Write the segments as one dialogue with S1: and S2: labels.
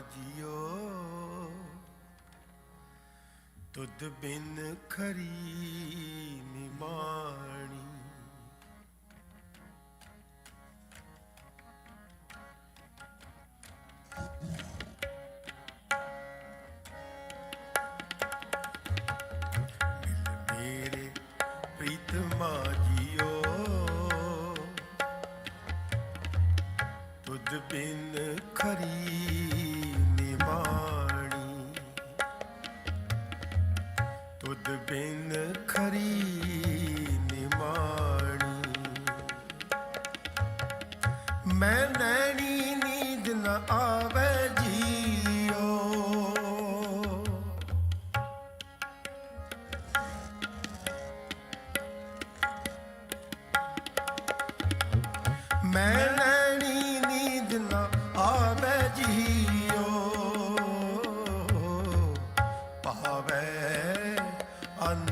S1: JIO. ਤੁਧ ਬਿਨ ਖਰੀ ਨਿਮਾਣੀ। ਤੁਧ ਬਿਨ ਖਰੀ ਨਿਮਾਣੀ ਤੁਧ ਬਿਨ ਖਰੀ ਨਿਮਾਣੀ ਮੈਂ ਨੈਣੀ ਨੀਂਦ ਨਾ ਆਵੇ ਜੀਓ ਮੈਂ ਪਾਵੇ ਅੰਨ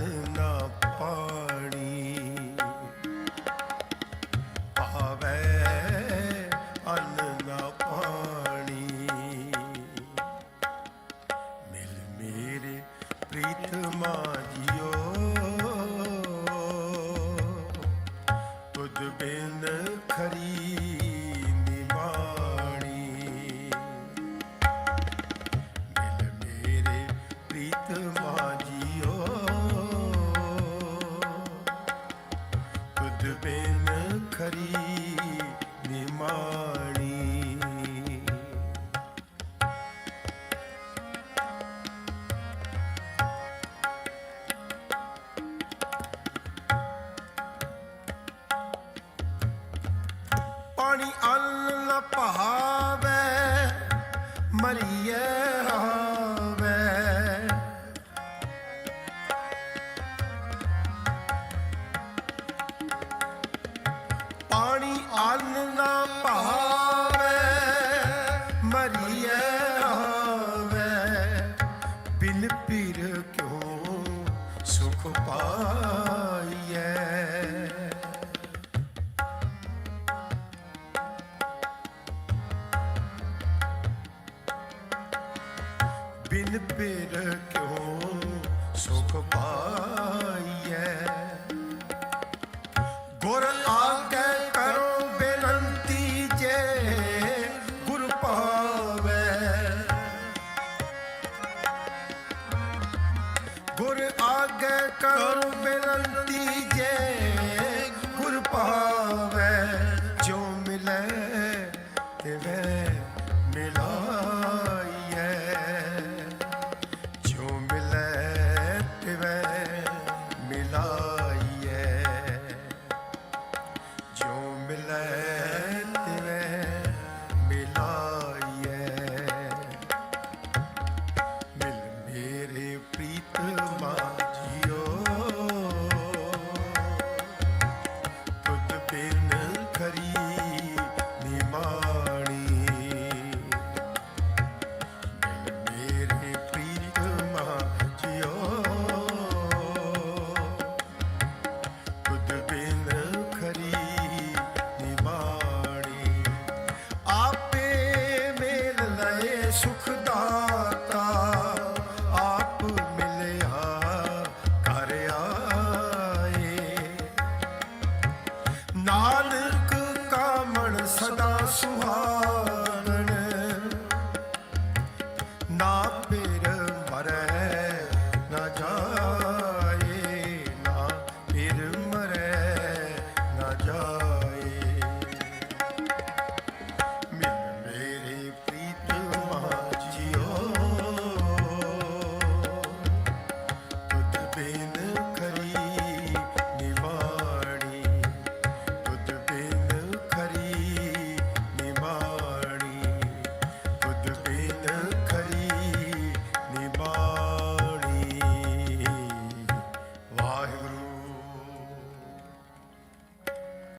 S1: ਪਾਣੀ ਅੰਨ ਨ ਭਾਵੇ ਮਰੀਏ ਬਿਨ ਪੇਰ ਕਿਉਂ ਸੁਖ ਪਾਈਐ? ਗੁਰ ਜੋ ਮਿਲੇ? 만든